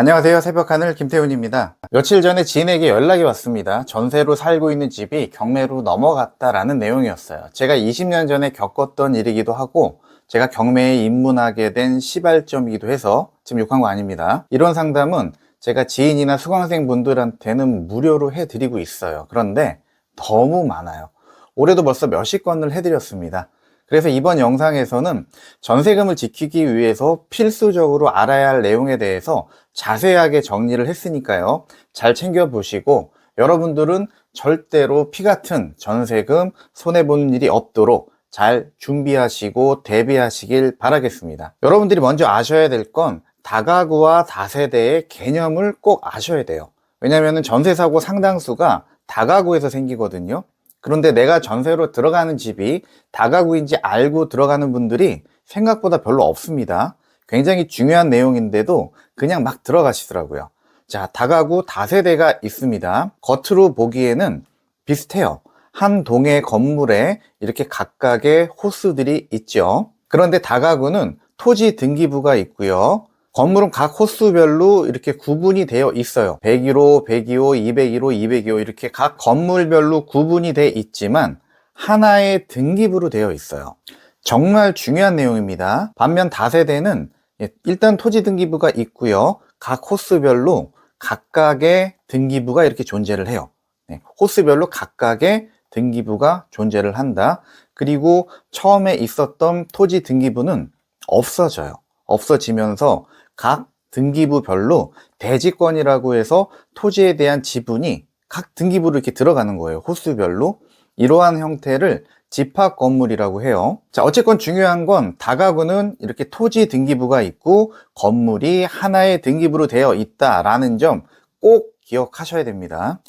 안녕하세요. 새벽하늘 김태훈입니다. 며칠 전에 지인에게 연락이 왔습니다. 전세로 살고 있는 집이 경매로 넘어갔다라는 내용이었어요. 제가 20년 전에 겪었던 일이기도 하고 제가 경매에 입문하게 된 시발점이기도 해서 지금 욕한 거 아닙니다. 이런 상담은 제가 지인이나 수강생 분들한테는 무료로 해드리고 있어요. 그런데 너무 많아요. 올해도 벌써 몇십 건을 해드렸습니다. 그래서 이번 영상에서는 전세금을 지키기 위해서 필수적으로 알아야 할 내용에 대해서 자세하게 정리를 했으니까요. 잘 챙겨보시고 여러분들은 절대로 피 같은 전세금 손해보는 일이 없도록 잘 준비하시고 대비하시길 바라겠습니다. 여러분들이 먼저 아셔야 될 건 다가구와 다세대의 개념을 꼭 아셔야 돼요. 왜냐하면 전세 사고 상당수가 다가구에서 생기거든요. 그런데 내가 전세로 들어가는 집이 다가구인지 알고 들어가는 분들이 생각보다 별로 없습니다. 굉장히 중요한 내용인데도 그냥 막 들어가시더라고요. 자, 다가구 다세대가 있습니다. 겉으로 보기에는 비슷해요. 한 동의 건물에 이렇게 각각의 호수들이 있죠. 그런데 다가구는 토지 등기부가 있고요. 건물은 각 호수별로 이렇게 구분이 되어 있어요. 101호, 102호, 201호, 202호 이렇게 각 건물별로 구분이 되어 있지만 하나의 등기부로 되어 있어요. 정말 중요한 내용입니다. 반면 다세대는 예, 일단 토지 등기부가 있고요. 각 호수별로 각각의 등기부가 이렇게 존재를 해요. 네, 호수별로 각각의 등기부가 존재를 한다. 그리고 처음에 있었던 토지 등기부는 없어져요. 없어지면서 각 등기부별로 대지권이라고 해서 토지에 대한 지분이 각 등기부로 이렇게 들어가는 거예요. 호수별로. 이러한 형태를 집합 건물이라고 해요. 자, 어쨌건 중요한 건 다가구는 이렇게 토지 등기부가 있고 건물이 하나의 등기부로 되어 있다라는 점 꼭 기억하셔야 됩니다.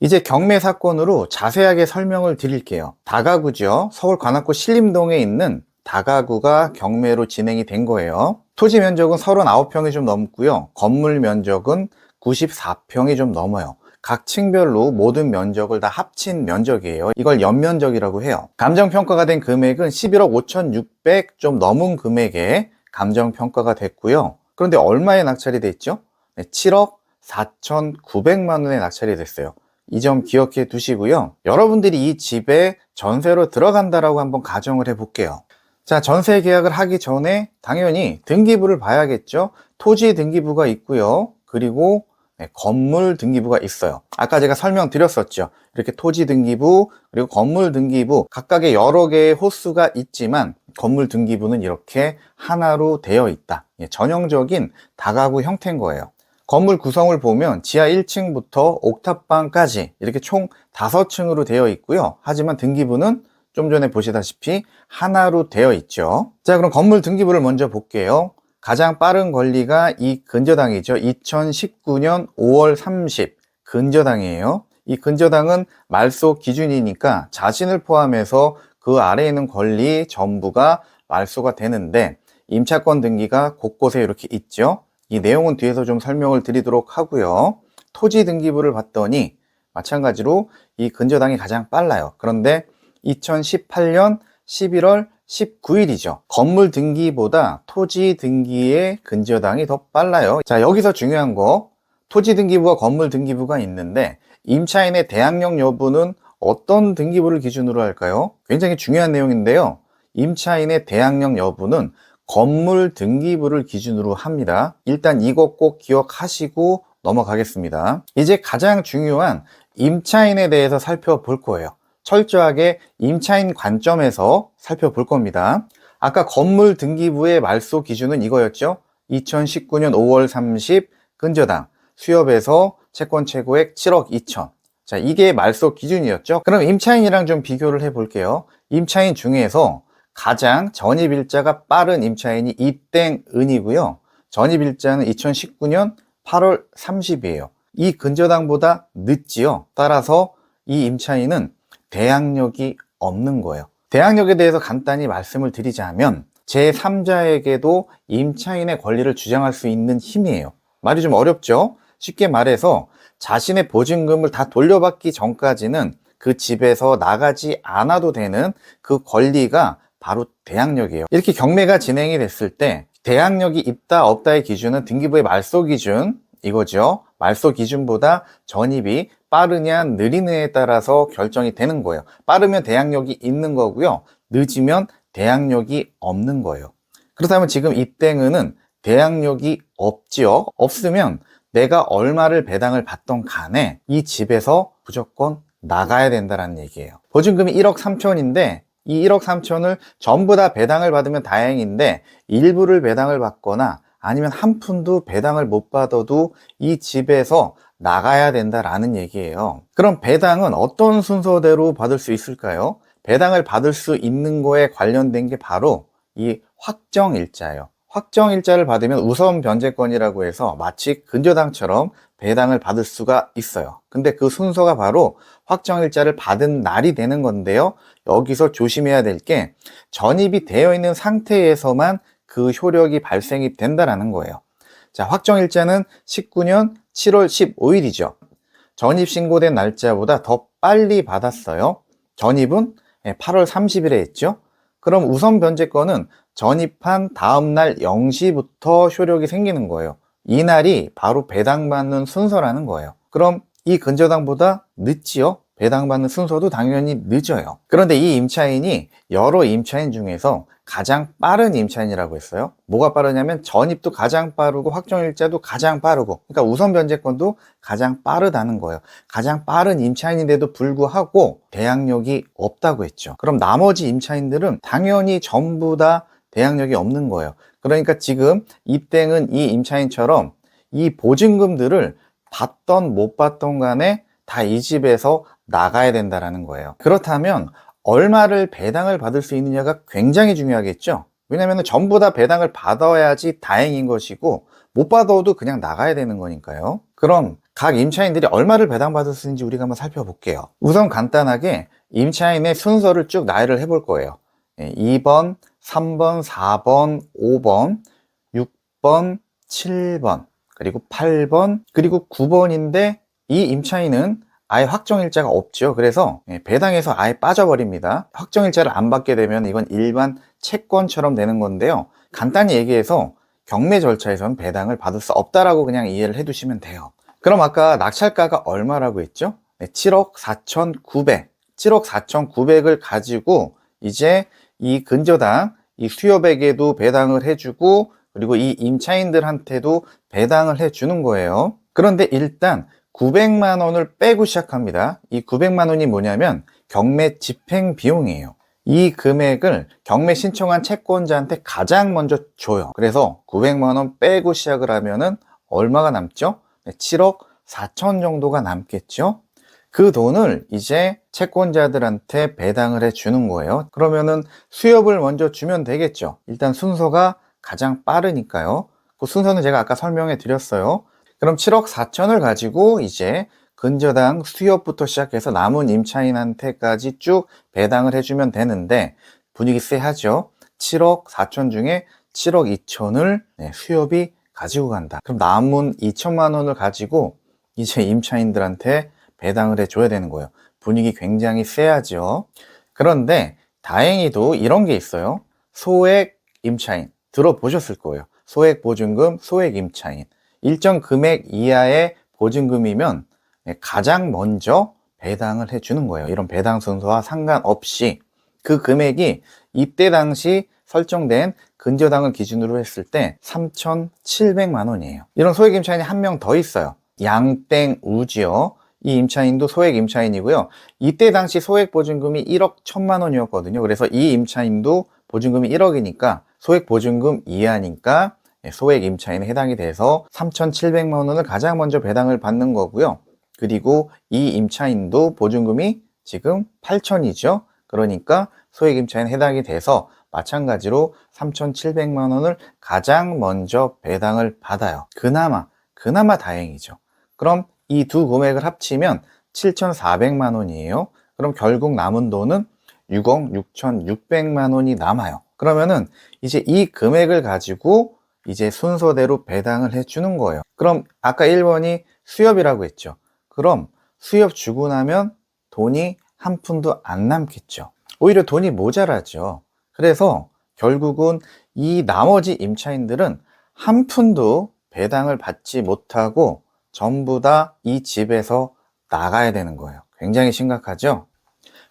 이제 경매 사건으로 자세하게 설명을 드릴게요. 다가구죠. 서울 관악구 신림동에 있는 다가구가 경매로 진행이 된 거예요. 토지 면적은 39평이 좀 넘고요. 건물 면적은 94평이 좀 넘어요. 각 층별로 모든 면적을 다 합친 면적이에요. 이걸 연면적이라고 해요. 감정평가가 된 금액은 11억 5,600 좀 넘은 금액에 감정평가가 됐고요. 그런데 얼마에 낙찰이 됐죠? 네, 7억 4,900만 원에 낙찰이 됐어요. 이 점 기억해 두시고요. 여러분들이 이 집에 전세로 들어간다라고 한번 가정을 해 볼게요. 자, 전세 계약을 하기 전에 당연히 등기부를 봐야겠죠. 토지 등기부가 있고요. 그리고 네, 건물 등기부가 있어요. 아까 제가 설명드렸었죠. 이렇게 토지 등기부, 그리고 건물 등기부, 각각의 여러 개의 호수가 있지만 건물 등기부는 이렇게 하나로 되어 있다. 예, 전형적인 다가구 형태인 거예요. 건물 구성을 보면 지하 1층부터 옥탑방까지 이렇게 총 5층으로 되어 있고요. 하지만 등기부는 좀 전에 보시다시피 하나로 되어 있죠. 자, 그럼 건물 등기부를 먼저 볼게요. 가장 빠른 권리가 이 근저당이죠. 2019년 5월 30 근저당이에요. 이 근저당은 말소 기준이니까 자신을 포함해서 그 아래에 있는 권리 전부가 말소가 되는데 임차권 등기가 곳곳에 이렇게 있죠. 이 내용은 뒤에서 좀 설명을 드리도록 하고요. 토지 등기부를 봤더니 마찬가지로 이 근저당이 가장 빨라요. 그런데 2018년 11월 19일이죠. 건물 등기보다 토지 등기의 근저당이 더 빨라요. 자, 여기서 중요한 거 토지 등기부와 건물 등기부가 있는데 임차인의 대항력 여부는 어떤 등기부를 기준으로 할까요? 굉장히 중요한 내용인데요. 임차인의 대항력 여부는 건물 등기부를 기준으로 합니다. 일단 이것 꼭 기억하시고 넘어가겠습니다. 이제 가장 중요한 임차인에 대해서 살펴볼 거예요. 철저하게 임차인 관점에서 살펴볼 겁니다. 아까 건물 등기부의 말소 기준은 이거였죠. 2019년 5월 30 근저당 수협에서 채권 최고액 7억 2천. 자, 이게 말소 기준이었죠. 그럼 임차인이랑 좀 비교를 해 볼게요. 임차인 중에서 가장 전입일자가 빠른 임차인이 이땡은이고요. 전입일자는 2019년 8월 30이에요. 이 근저당보다 늦지요. 따라서 이 임차인은 대항력이 없는 거예요. 대항력에 대해서 간단히 말씀을 드리자면 제3자에게도 임차인의 권리를 주장할 수 있는 힘이에요. 말이 좀 어렵죠? 쉽게 말해서 자신의 보증금을 다 돌려받기 전까지는 그 집에서 나가지 않아도 되는 그 권리가 바로 대항력이에요. 이렇게 경매가 진행이 됐을 때 대항력이 있다 없다의 기준은 등기부의 말소 기준 이거죠. 말소 기준보다 전입이 빠르냐 느리느냐에 따라서 결정이 되는 거예요. 빠르면 대항력이 있는 거고요. 늦으면 대항력이 없는 거예요. 그렇다면 지금 이 땡은 대항력이 없지요. 없으면 내가 얼마를 배당을 받던 간에 이 집에서 무조건 나가야 된다는 얘기예요. 보증금이 1억 3천인데 이 1억 3천을 전부 다 배당을 받으면 다행인데 일부를 배당을 받거나 아니면 한 푼도 배당을 못 받아도 이 집에서 나가야 된다라는 얘기예요. 그럼 배당은 어떤 순서대로 받을 수 있을까요? 배당을 받을 수 있는 거에 관련된 게 바로 이 확정 일자예요. 확정 일자를 받으면 우선 변제권이라고 해서 마치 근저당처럼 배당을 받을 수가 있어요. 근데 그 순서가 바로 확정 일자를 받은 날이 되는 건데요. 여기서 조심해야 될 게 전입이 되어 있는 상태에서만 그 효력이 발생이 된다라는 거예요. 자, 확정 일자는 19년 7월 15일이죠. 전입 신고된 날짜보다 더 빨리 받았어요. 전입은 8월 30일에 했죠. 그럼 우선 변제권은 전입한 다음 날 0시부터 효력이 생기는 거예요. 이 날이 바로 배당받는 순서라는 거예요. 그럼 이 근저당보다 늦지요? 배당받는 순서도 당연히 늦어요. 그런데 이 임차인이 여러 임차인 중에서 가장 빠른 임차인이라고 했어요. 뭐가 빠르냐면 전입도 가장 빠르고 확정일자도 가장 빠르고 그러니까 우선 변제권도 가장 빠르다는 거예요. 가장 빠른 임차인인데도 불구하고 대항력이 없다고 했죠. 그럼 나머지 임차인들은 당연히 전부 다 대항력이 없는 거예요. 그러니까 지금 입땡은 이 임차인처럼 이 보증금들을 받던 못 받던 간에 다 이 집에서 나가야 된다라는 거예요. 그렇다면 얼마를 배당을 받을 수 있느냐가 굉장히 중요하겠죠. 왜냐하면 전부 다 배당을 받아야지 다행인 것이고 못 받아도 그냥 나가야 되는 거니까요. 그럼 각 임차인들이 얼마를 배당받을 수 있는지 우리가 한번 살펴볼게요. 우선 간단하게 임차인의 순서를 쭉 나열을 해볼 거예요. 2번, 3번, 4번, 5번, 6번, 7번, 그리고 8번, 그리고 9번인데 이 임차인은 아예 확정일자가 없죠. 그래서 예, 배당에서 아예 빠져버립니다. 확정일자를 안 받게 되면 이건 일반 채권처럼 되는 건데요. 간단히 얘기해서 경매 절차에서는 배당을 받을 수 없다라고 그냥 이해를 해두시면 돼요. 그럼 아까 낙찰가가 얼마라고 했죠? 네, 7억 4,900. 7억 4,900을 가지고 이제 이 근저당, 이 수협에게도 배당을 해주고 그리고 이 임차인들한테도 배당을 해주는 거예요. 그런데 일단 900만 원을 빼고 시작합니다. 이 900만 원이 뭐냐면 경매 집행 비용이에요. 이 금액을 경매 신청한 채권자한테 가장 먼저 줘요. 그래서 900만 원 빼고 시작을 하면은 얼마가 남죠? 7억 4천 정도가 남겠죠? 그 돈을 이제 채권자들한테 배당을 해 주는 거예요. 그러면은 수협을 먼저 주면 되겠죠. 일단 순서가 가장 빠르니까요. 그 순서는 제가 아까 설명해 드렸어요. 그럼 7억 4천을 가지고 이제 근저당 수협부터 시작해서 남은 임차인한테까지 쭉 배당을 해주면 되는데 분위기 쎄하죠. 7억 4천 중에 7억 2천을 수협이 가지고 간다. 그럼 남은 2천만 원을 가지고 이제 임차인들한테 배당을 해줘야 되는 거예요. 분위기 굉장히 쎄하죠. 그런데 다행히도 이런 게 있어요. 소액 임차인 들어보셨을 거예요. 소액 보증금, 소액 임차인. 일정 금액 이하의 보증금이면 가장 먼저 배당을 해주는 거예요. 이런 배당 순서와 상관없이 그 금액이 이때 당시 설정된 근저당을 기준으로 했을 때 3,700만 원이에요. 이런 소액 임차인이 한 명 더 있어요. 양땡 우지요. 이 임차인도 소액 임차인이고요. 이때 당시 소액 보증금이 1억 1천만 원이었거든요. 그래서 이 임차인도 보증금이 1억이니까 소액 보증금 이하니까 소액 임차인에 해당이 돼서 3,700만 원을 가장 먼저 배당을 받는 거고요. 그리고 이 임차인도 보증금이 지금 8천이죠. 그러니까 소액 임차인에 해당이 돼서 마찬가지로 3,700만 원을 가장 먼저 배당을 받아요. 그나마, 그나마 다행이죠. 그럼 이 두 금액을 합치면 7,400만 원이에요. 그럼 결국 남은 돈은 6억 6,600만 원이 남아요. 그러면은 이제 이 금액을 가지고 이제 순서대로 배당을 해주는 거예요. 그럼 아까 1번이 수협이라고 했죠. 그럼 수협 주고 나면 돈이 한 푼도 안 남겠죠. 오히려 돈이 모자라죠. 그래서 결국은 이 나머지 임차인들은 한 푼도 배당을 받지 못하고 전부 다 이 집에서 나가야 되는 거예요. 굉장히 심각하죠?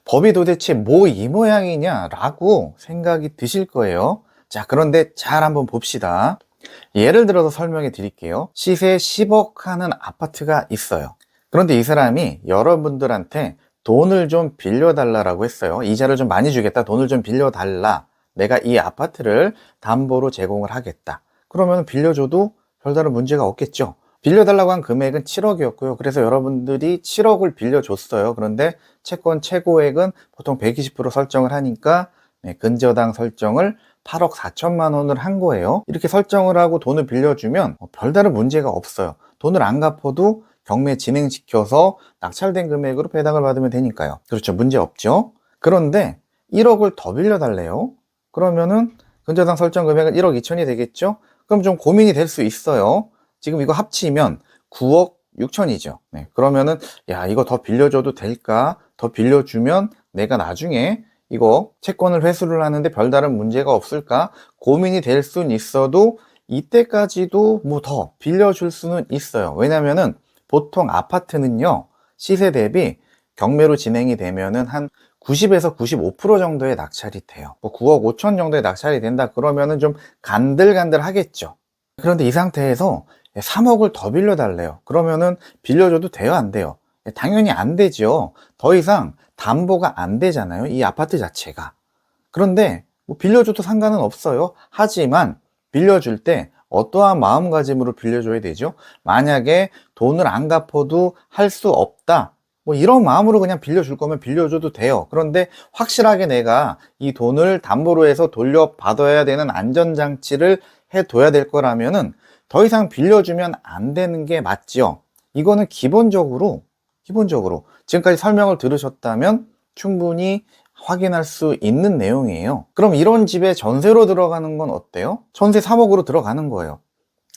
법이 도대체 뭐 이 모양이냐라고 생각이 드실 거예요. 자, 그런데 잘 한번 봅시다. 예를 들어서 설명해 드릴게요. 시세 10억 하는 아파트가 있어요. 그런데 이 사람이 여러분들한테 돈을 좀 빌려달라고 했어요. 이자를 좀 많이 주겠다. 돈을 좀 빌려달라. 내가 이 아파트를 담보로 제공을 하겠다. 그러면 빌려줘도 별다른 문제가 없겠죠. 빌려달라고 한 금액은 7억이었고요. 그래서 여러분들이 7억을 빌려줬어요. 그런데 채권 최고액은 보통 120% 설정을 하니까 네, 근저당 설정을 8억 4천만 원을 한 거예요. 이렇게 설정을 하고 돈을 빌려주면 뭐 별다른 문제가 없어요. 돈을 안 갚아도 경매 진행시켜서 낙찰된 금액으로 배당을 받으면 되니까요. 그렇죠. 문제 없죠. 그런데 1억을 더 빌려달래요. 그러면은 근저당 설정 금액은 1억 2천이 되겠죠? 그럼 좀 고민이 될 수 있어요. 지금 이거 합치면 9억 6천이죠. 네, 그러면은 야 이거 더 빌려줘도 될까? 더 빌려주면 내가 나중에 이거 채권을 회수를 하는데 별다른 문제가 없을까? 고민이 될 수는 있어도 이때까지도 뭐 더 빌려줄 수는 있어요. 왜냐면은 보통 아파트는요 시세 대비 경매로 진행이 되면은 한 90에서 95% 정도의 낙찰이 돼요. 뭐 9억 5천 정도의 낙찰이 된다 그러면은 좀 간들간들 하겠죠. 그런데 이 상태에서 3억을 더 빌려달래요. 그러면은 빌려줘도 돼요, 안 돼요? 당연히 안 되죠. 더 이상 담보가 안 되잖아요. 이 아파트 자체가. 그런데 뭐 빌려줘도 상관은 없어요. 하지만 빌려줄 때 어떠한 마음가짐으로 빌려줘야 되죠? 만약에 돈을 안 갚아도 할 수 없다. 뭐 이런 마음으로 그냥 빌려줄 거면 빌려줘도 돼요. 그런데 확실하게 내가 이 돈을 담보로 해서 돌려받아야 되는 안전장치를 해둬야 될 거라면은 더 이상 빌려주면 안 되는 게 맞죠. 이거는 기본적으로, 기본적으로 지금까지 설명을 들으셨다면 충분히 확인할 수 있는 내용이에요. 그럼 이런 집에 전세로 들어가는 건 어때요? 전세 3억으로 들어가는 거예요.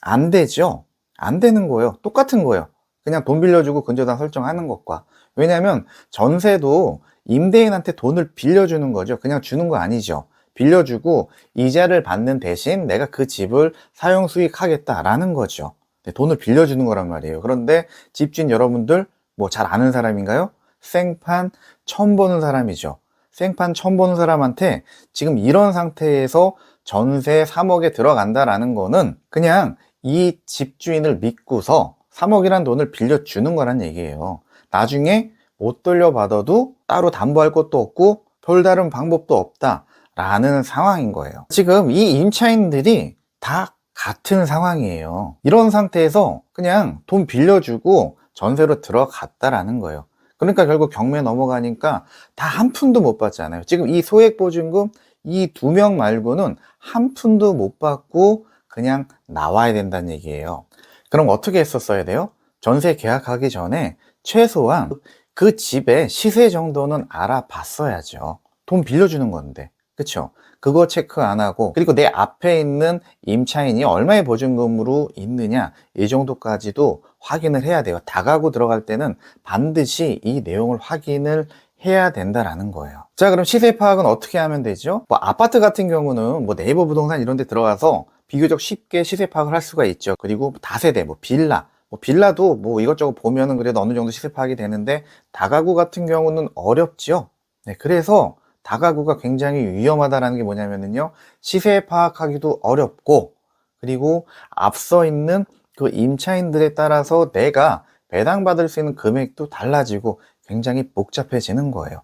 안 되죠? 안 되는 거예요. 똑같은 거예요. 그냥 돈 빌려주고 근저당 설정하는 것과. 왜냐하면 전세도 임대인한테 돈을 빌려주는 거죠. 그냥 주는 거 아니죠. 빌려주고 이자를 받는 대신 내가 그 집을 사용 수익하겠다라는 거죠. 네, 돈을 빌려주는 거란 말이에요. 그런데 집주인 여러분들 뭐 잘 아는 사람인가요? 생판 처음 보는 사람이죠. 생판 처음 보는 사람한테 지금 이런 상태에서 전세 3억에 들어간다라는 거는 그냥 이 집주인을 믿고서 3억이란 돈을 빌려주는 거란 얘기예요. 나중에 못 돌려받아도 따로 담보할 것도 없고 별다른 방법도 없다. 라는 상황인 거예요. 지금 이 임차인들이 다 같은 상황이에요. 이런 상태에서 그냥 돈 빌려주고 전세로 들어갔다라는 거예요. 그러니까 결국 경매 넘어가니까 다 한 푼도 못 받잖아요. 지금 이 소액 보증금 이 두 명 말고는 한 푼도 못 받고 그냥 나와야 된다는 얘기예요. 그럼 어떻게 했었어야 돼요? 전세 계약하기 전에 최소한 그 집의 시세 정도는 알아봤어야죠. 돈 빌려주는 건데. 그쵸? 그거 체크 안 하고 그리고 내 앞에 있는 임차인이 얼마의 보증금으로 있느냐 이 정도까지도 확인을 해야 돼요. 다가구 들어갈 때는 반드시 이 내용을 확인을 해야 된다라는 거예요. 자, 그럼 시세 파악은 어떻게 하면 되죠? 뭐 아파트 같은 경우는 뭐 네이버 부동산 이런 데 들어가서 비교적 쉽게 시세 파악을 할 수가 있죠. 그리고 다세대, 뭐 빌라, 뭐 빌라도 뭐 이것저것 보면은 그래도 어느 정도 시세 파악이 되는데 다가구 같은 경우는 어렵죠. 네, 그래서 다가구가 굉장히 위험하다는 게 뭐냐면요. 시세 파악하기도 어렵고, 그리고 앞서 있는 그 임차인들에 따라서 내가 배당받을 수 있는 금액도 달라지고 굉장히 복잡해지는 거예요.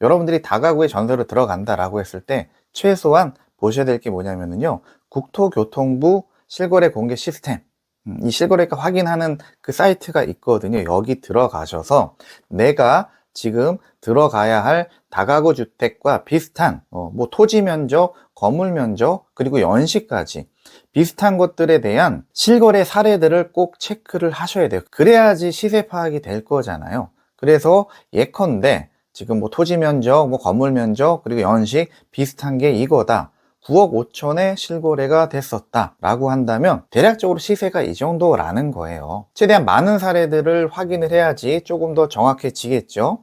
여러분들이 다가구에 전세로 들어간다라고 했을 때 최소한 보셔야 될 게 뭐냐면요. 국토교통부 실거래 공개 시스템. 음, 이 실거래가 확인하는 그 사이트가 있거든요. 여기 들어가셔서 내가 지금 들어가야 할 다가구 주택과 비슷한 어, 뭐 토지 면적, 건물 면적, 그리고 연식까지 비슷한 것들에 대한 실거래 사례들을 꼭 체크를 하셔야 돼요. 그래야지 시세 파악이 될 거잖아요. 그래서 예컨대 지금 뭐 토지 면적, 뭐 건물 면적, 그리고 연식 비슷한 게 이거다. 9억 5천에 실거래가 됐었다 라고 한다면 대략적으로 시세가 이 정도라는 거예요 최대한 많은 사례들을 확인을 해야지 조금 더 정확해지겠죠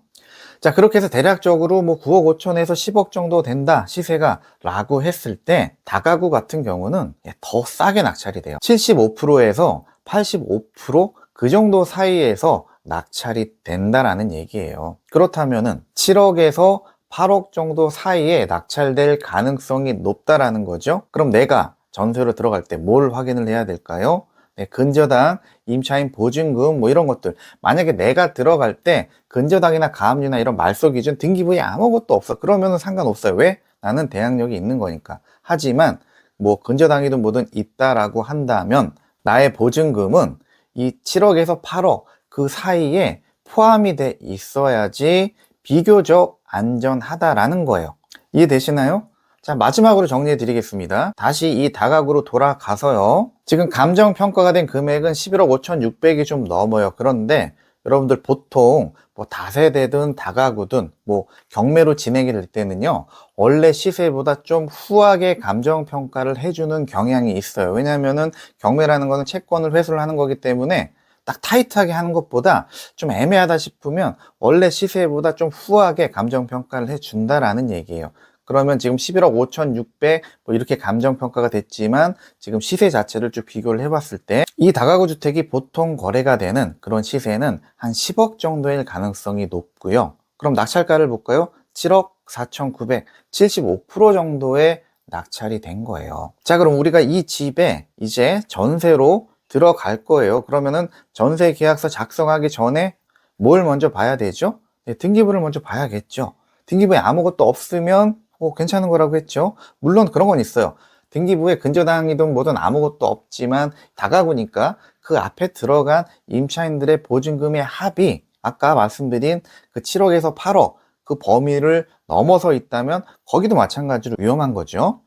자, 그렇게 해서 대략적으로 뭐 9억 5천에서 10억 정도 된다, 시세가 라고 했을 때, 다가구 같은 경우는 더 싸게 낙찰이 돼요. 75%에서 85%? 그 정도 사이에서 낙찰이 된다라는 얘기예요. 그렇다면은 7억에서 8억 정도 사이에 낙찰될 가능성이 높다라는 거죠. 그럼 내가 전세로 들어갈 때 뭘 확인을 해야 될까요? 네, 근저당, 임차인 보증금 뭐 이런 것들. 만약에 내가 들어갈 때 근저당이나 가압류나 이런 말소 기준 등기부에 아무것도 없어. 그러면은 상관없어요. 왜? 나는 대항력이 있는 거니까. 하지만 뭐 근저당이든 뭐든 있다라고 한다면 나의 보증금은 이 7억에서 8억 그 사이에 포함이 돼 있어야지 비교적 안전하다라는 거예요. 이해되시나요? 자, 마지막으로 정리해 드리겠습니다. 다시 이 다각으로 돌아가서요. 지금 감정 평가가 된 금액은 11억 5,600이 좀 넘어요. 그런데 여러분들 보통 뭐 다세대든 다가구든 뭐 경매로 진행이 될 때는요. 원래 시세보다 좀 후하게 감정 평가를 해주는 경향이 있어요. 왜냐면은 경매라는 거는 채권을 회수를 하는 거기 때문에 딱 타이트하게 하는 것보다 좀 애매하다 싶으면 원래 시세보다 좀 후하게 감정 평가를 해준다라는 얘기예요. 그러면 지금 11억 5,600 뭐 이렇게 감정 평가가 됐지만 지금 시세 자체를 쭉 비교를 해봤을 때 이 다가구 주택이 보통 거래가 되는 그런 시세는 한 10억 정도일 가능성이 높고요. 그럼 낙찰가를 볼까요? 7억 4,900, 75% 정도의 낙찰이 된 거예요. 자, 그럼 우리가 이 집에 이제 전세로 들어갈 거예요. 그러면은 전세 계약서 작성하기 전에 뭘 먼저 봐야 되죠? 네, 등기부를 먼저 봐야겠죠. 등기부에 아무것도 없으면 어, 괜찮은 거라고 했죠. 물론 그런 건 있어요. 등기부에 근저당이든 뭐든 아무것도 없지만 다가구니까 그 앞에 들어간 임차인들의 보증금의 합이 아까 말씀드린 그 7억에서 8억 그 범위를 넘어서 있다면 거기도 마찬가지로 위험한 거죠.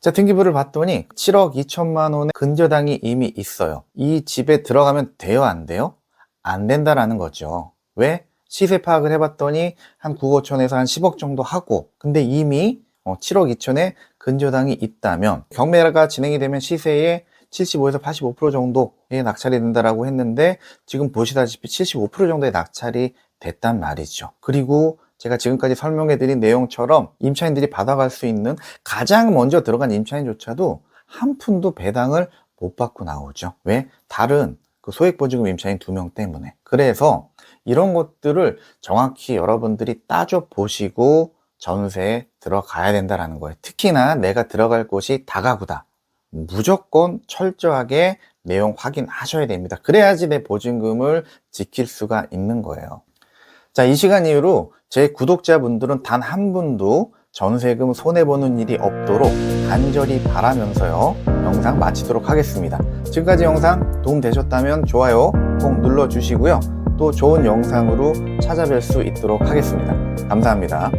자, 등기부를 봤더니 7억 2천만 원의 근저당이 이미 있어요. 이 집에 들어가면 돼요, 안 돼요? 안 된다라는 거죠. 왜? 시세 파악을 해봤더니 한 9억 5천에서 한 10억 정도 하고 근데 이미 7억 2천에 근저당이 있다면 경매가 진행이 되면 시세의 75에서 85% 정도의 낙찰이 된다라고 했는데 지금 보시다시피 75% 정도의 낙찰이 됐단 말이죠. 그리고 제가 지금까지 설명해 드린 내용처럼 임차인들이 받아갈 수 있는 가장 먼저 들어간 임차인조차도 한 푼도 배당을 못 받고 나오죠. 왜? 다른 그 소액보증금 임차인 두 명 때문에. 그래서 이런 것들을 정확히 여러분들이 따져 보시고 전세에 들어가야 된다라는 거예요. 특히나 내가 들어갈 곳이 다가구다. 무조건 철저하게 내용 확인하셔야 됩니다. 그래야지 내 보증금을 지킬 수가 있는 거예요. 자, 이 시간 이후로 제 구독자분들은 단 한 분도 전세금 손해보는 일이 없도록 간절히 바라면서요. 영상 마치도록 하겠습니다. 지금까지 영상 도움되셨다면 좋아요 꼭 눌러주시고요. 또 좋은 영상으로 찾아뵐 수 있도록 하겠습니다. 감사합니다.